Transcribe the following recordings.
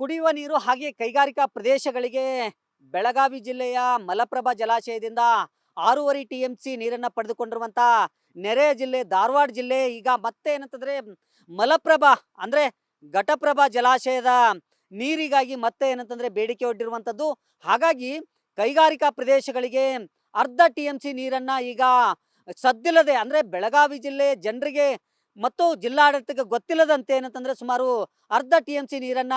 ಕುಡಿಯುವ ನೀರು ಹಾಗೆ ಕೈಗಾರಿಕಾ ಪ್ರದೇಶಗಳಿಗೆ ಬೆಳಗಾವಿ ಜಿಲ್ಲೆಯ ಮಲಪ್ರಭಾ ಜಲಾಶಯದಿಂದ ಆರೂವರೆ ಟಿ ಎಂ ಸಿ ನೀರನ್ನ ಪಡೆದುಕೊಂಡಿರುವಂತ ನೆರೆಯ ಜಿಲ್ಲೆ ಧಾರವಾಡ ಜಿಲ್ಲೆ. ಈಗ ಮತ್ತೆ ಏನಂತಂದ್ರೆ ಮಲಪ್ರಭಾ ಅಂದ್ರೆ ಘಟಪ್ರಭಾ ಜಲಾಶಯದ ನೀರಿಗಾಗಿ ಮತ್ತೆ ಏನಂತಂದ್ರೆ ಬೇಡಿಕೆ ಒಡ್ಡಿರುವಂತದ್ದು. ಹಾಗಾಗಿ ಕೈಗಾರಿಕಾ ಪ್ರದೇಶಗಳಿಗೆ ಅರ್ಧ ಟಿ ಎಂ ಸಿ ನೀರನ್ನ ಈಗ ಸದ್ದಿಲ್ಲದೆ ಅಂದ್ರೆ ಬೆಳಗಾವಿ ಜಿಲ್ಲೆ ಜನರಿಗೆ ಮತ್ತು ಜಿಲ್ಲಾಡಳಿತಕ್ಕೆ ಗೊತ್ತಿಲ್ಲದಂತೆ ಏನಂತಂದ್ರೆ ಸುಮಾರು ಅರ್ಧ ಟಿ ಎಂ ಸಿ ನೀರನ್ನ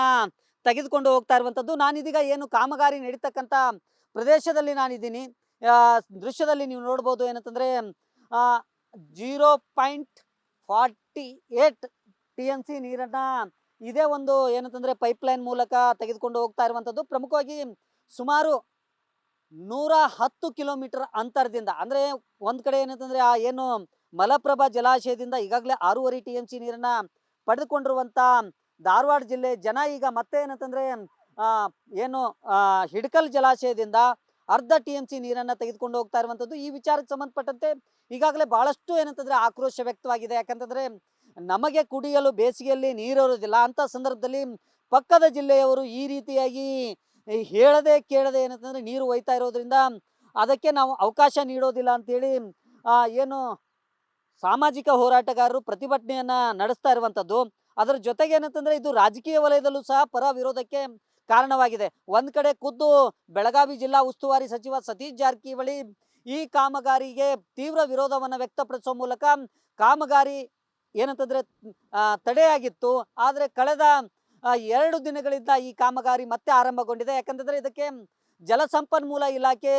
ತೆಗೆದುಕೊಂಡು ಹೋಗ್ತಾ ಇರುವಂಥದ್ದು. ನಾನಿದೀಗ ಏನು ಕಾಮಗಾರಿ ನಡೀತಕ್ಕಂಥ ಪ್ರದೇಶದಲ್ಲಿ ನಾನಿದ್ದೀನಿ. ದೃಶ್ಯದಲ್ಲಿ ನೀವು ನೋಡ್ಬೋದು ಏನಂತಂದರೆ zero point forty eight T N C ನೀರನ್ನು ಇದೇ ಒಂದು ಏನಂತಂದರೆ ಪೈಪ್ಲೈನ್ ಮೂಲಕ ತೆಗೆದುಕೊಂಡು ಹೋಗ್ತಾ ಇರುವಂಥದ್ದು. ಪ್ರಮುಖವಾಗಿ ಸುಮಾರು ನೂರ ಹತ್ತು ಕಿಲೋಮೀಟರ್ ಅಂತರದಿಂದ, ಅಂದರೆ ಒಂದು ಕಡೆ ಏನಂತಂದರೆ ಆ ಏನು ಮಲಪ್ರಭಾ ಜಲಾಶಯದಿಂದ ಈಗಾಗಲೇ ಆರೂವರೆ ಟಿ ಎಂ ಸಿ ನೀರನ್ನು ಪಡೆದುಕೊಂಡಿರುವಂತ ಧಾರವಾಡ ಜಿಲ್ಲೆ ಜನ ಈಗ ಮತ್ತೆ ಏನಂತಂದ್ರೆ ಏನು ಹಿಡಕಲ್ ಜಲಾಶಯದಿಂದ ಅರ್ಧ ಟಿ ಎಂ ಸಿ ನೀರನ್ನ ತೆಗೆದುಕೊಂಡು ಹೋಗ್ತಾ ಇರುವಂತದ್ದು ಈ ವಿಚಾರಕ್ಕೆ ಸಂಬಂಧಪಟ್ಟಂತೆ ಈಗಾಗಲೇ ಬಹಳಷ್ಟು ಏನಂತಂದ್ರೆ ಆಕ್ರೋಶ ವ್ಯಕ್ತವಾಗಿದೆ. ಯಾಕಂತಂದ್ರೆ ನಮಗೆ ಕುಡಿಯಲು ಬೇಸಿಗೆಯಲ್ಲಿ ನೀರಿರೋದಿಲ್ಲ ಅಂತ ಸಂದರ್ಭದಲ್ಲಿ ಪಕ್ಕದ ಜಿಲ್ಲೆಯವರು ಈ ರೀತಿಯಾಗಿ ಹೇಳದೆ ಕೇಳದೆ ಏನಂತಂದ್ರೆ ನೀರು ಒಯ್ತಾ ಇರೋದ್ರಿಂದ ಅದಕ್ಕೆ ನಾವು ಅವಕಾಶ ನೀಡೋದಿಲ್ಲ ಅಂತೇಳಿ ಆ, ಏನು ಸಾಮಾಜಿಕ ಹೋರಾಟಗಾರರು ಪ್ರತಿಭಟನೆಯನ್ನ ನಡೆಸ್ತಾ ಇರುವಂತದ್ದು ಅದರ ಜೊತೆಗೆ ಏನಂತಂದ್ರೆ ಇದು ರಾಜಕೀಯ ವಲಯದಲ್ಲೂ ಸಹ ಪರ ವಿರೋಧಕ್ಕೆ ಕಾರಣವಾಗಿದೆ. ಒಂದ್ ಕಡೆ ಖುದ್ದು ಬೆಳಗಾವಿ ಜಿಲ್ಲಾ ಉಸ್ತುವಾರಿ ಸಚಿವ ಸತೀಶ್ ಜಾರಕಿಹೊಳಿ ಈ ಕಾಮಗಾರಿಗೆ ತೀವ್ರ ವಿರೋಧವನ್ನು ವ್ಯಕ್ತಪಡಿಸುವ ಮೂಲಕ ಕಾಮಗಾರಿ ಏನಂತಂದ್ರೆ ತಡೆಯಾಗಿತ್ತು. ಆದರೆ ಕಳೆದ ಎರಡು ದಿನಗಳಿಂದ ಈ ಕಾಮಗಾರಿ ಮತ್ತೆ ಆರಂಭಗೊಂಡಿದೆ. ಯಾಕಂತಂದ್ರೆ ಇದಕ್ಕೆ ಜಲಸಂಪನ್ಮೂಲ ಇಲಾಖೆ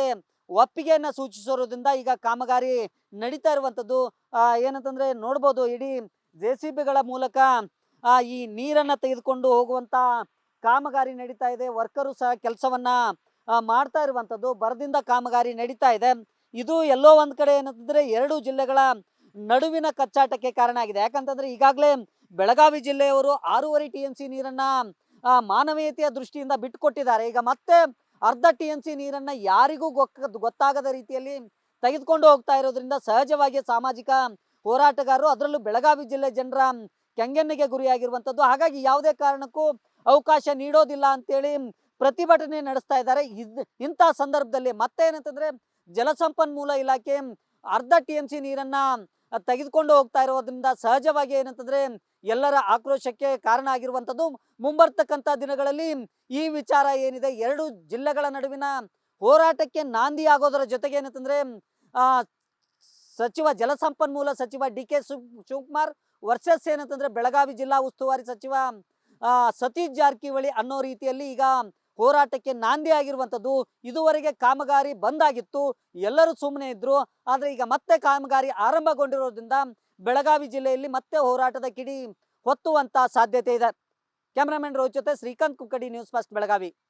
ಒಪ್ಪಿಗೆಯನ್ನು ಸೂಚಿಸಿರೋದ್ರಿಂದ ಈಗ ಕಾಮಗಾರಿ ನಡೀತಾ ಇರುವಂತದ್ದು. ಆ, ಏನಂತಂದ್ರೆ ನೋಡ್ಬೋದು ಇಡೀ ಜೆ ಮೂಲಕ ಆ, ಈ ನೀರನ್ನ ತೆಗೆದುಕೊಂಡು ಹೋಗುವಂತ ಕಾಮಗಾರಿ ನಡೀತಾ ಇದೆ. ವರ್ಕರು ಸಹ ಕೆಲಸವನ್ನ ಮಾಡ್ತಾ ಇರುವಂತದ್ದು ಬರದಿಂದ ಕಾಮಗಾರಿ ನಡೀತಾ ಇದೆ. ಇದು ಎಲ್ಲೋ ಒಂದ್ ಕಡೆ ಏನಂತಂದ್ರೆ ಎರಡು ಜಿಲ್ಲೆಗಳ ನಡುವಿನ ಕಚ್ಚಾಟಕ್ಕೆ ಕಾರಣ ಆಗಿದೆ. ಯಾಕಂತಂದ್ರೆ ಈಗಾಗಲೇ ಬೆಳಗಾವಿ ಜಿಲ್ಲೆಯವರು ಆರೂವರೆ ಟಿ ಎಂ ಸಿ ನೀರನ್ನ ಮಾನವೀಯತೆಯ ದೃಷ್ಟಿಯಿಂದ ಬಿಟ್ಟುಕೊಟ್ಟಿದ್ದಾರೆ. ಈಗ ಮತ್ತೆ ಅರ್ಧ ಟಿ ಎಂ ಸಿ ನೀರನ್ನ ಯಾರಿಗೂ ಗೊತ್ತಾಗದ ರೀತಿಯಲ್ಲಿ ತೆಗೆದುಕೊಂಡು ಹೋಗ್ತಾ ಇರೋದ್ರಿಂದ ಸಹಜವಾಗಿ ಸಾಮಾಜಿಕ ಹೋರಾಟಗಾರರು ಅದರಲ್ಲೂ ಬೆಳಗಾವಿ ಜಿಲ್ಲೆ ಜನರ ಕೆಂಗಣ್ಣಿಗೆ ಗುರಿಯಾಗಿರುವಂಥದ್ದು. ಹಾಗಾಗಿ ಯಾವುದೇ ಕಾರಣಕ್ಕೂ ಅವಕಾಶ ನೀಡೋದಿಲ್ಲ ಅಂತೇಳಿ ಪ್ರತಿಭಟನೆ ನಡೆಸ್ತಾ ಇದ್ದಾರೆ. ಇದ್ ಸಂದರ್ಭದಲ್ಲಿ ಮತ್ತೆ ಏನಂತಂದ್ರೆ ಜಲಸಂಪನ್ಮೂಲ ಇಲಾಖೆ ಅರ್ಧ ಟಿ ಎಂ ಸಿ ನೀರನ್ನ ತೆಗೆದುಕೊಂಡು ಹೋಗ್ತಾ ಇರೋದ್ರಿಂದ ಸಹಜವಾಗಿ ಏನಂತಂದ್ರೆ ಎಲ್ಲರ ಆಕ್ರೋಶಕ್ಕೆ ಕಾರಣ ಆಗಿರುವಂಥದ್ದು. ಮುಂಬರ್ತಕ್ಕಂಥ ದಿನಗಳಲ್ಲಿ ಈ ವಿಚಾರ ಏನಿದೆ? ಎರಡು ಜಿಲ್ಲೆಗಳ ನಡುವಿನ ಹೋರಾಟಕ್ಕೆ ನಾಂದಿ ಆಗೋದರ ಜೊತೆಗೆ ಏನಂತಂದ್ರೆ ಸಚಿವ ಜಲಸಂಪನ್ಮೂಲ ಸಚಿವ ಡಿ ಕೆ ಶಿವಕುಮಾರ್ ವರ್ಸಸ್ ಏನಂತಂದ್ರೆ ಬೆಳಗಾವಿ ಜಿಲ್ಲಾ ಉಸ್ತುವಾರಿ ಸಚಿವ ಸತೀಶ್ ಜಾರಕಿಹೊಳಿ ಅನ್ನೋ ರೀತಿಯಲ್ಲಿ ಈಗ ಹೋರಾಟಕ್ಕೆ ನಾಂದಿ ಆಗಿರುವಂಥದ್ದು ಇದುವರೆಗೆ ಕಾಮಗಾರಿ ಬಂದಾಗಿತ್ತು. ಎಲ್ಲರೂ ಸುಮ್ಮನೆ ಇದ್ರು. ಆದ್ರೆ ಈಗ ಮತ್ತೆ ಕಾಮಗಾರಿ ಆರಂಭಗೊಂಡಿರೋದ್ರಿಂದ ಬೆಳಗಾವಿ ಜಿಲ್ಲೆಯಲ್ಲಿ ಮತ್ತೆ ಹೋರಾಟದ ಕಿಡಿ ಹೊತ್ತುವಂತ ಸಾಧ್ಯತೆ ಇದೆ. ಕ್ಯಾಮ್ರಾಮನ್ ರೋಹಿತ್ ಜೊತೆ ಶ್ರೀಕಾಂತ್ ಕುಕ್ಕಡಿ ನ್ಯೂಸ್ ಫಸ್ಟ್ ಬೆಳಗಾವಿ.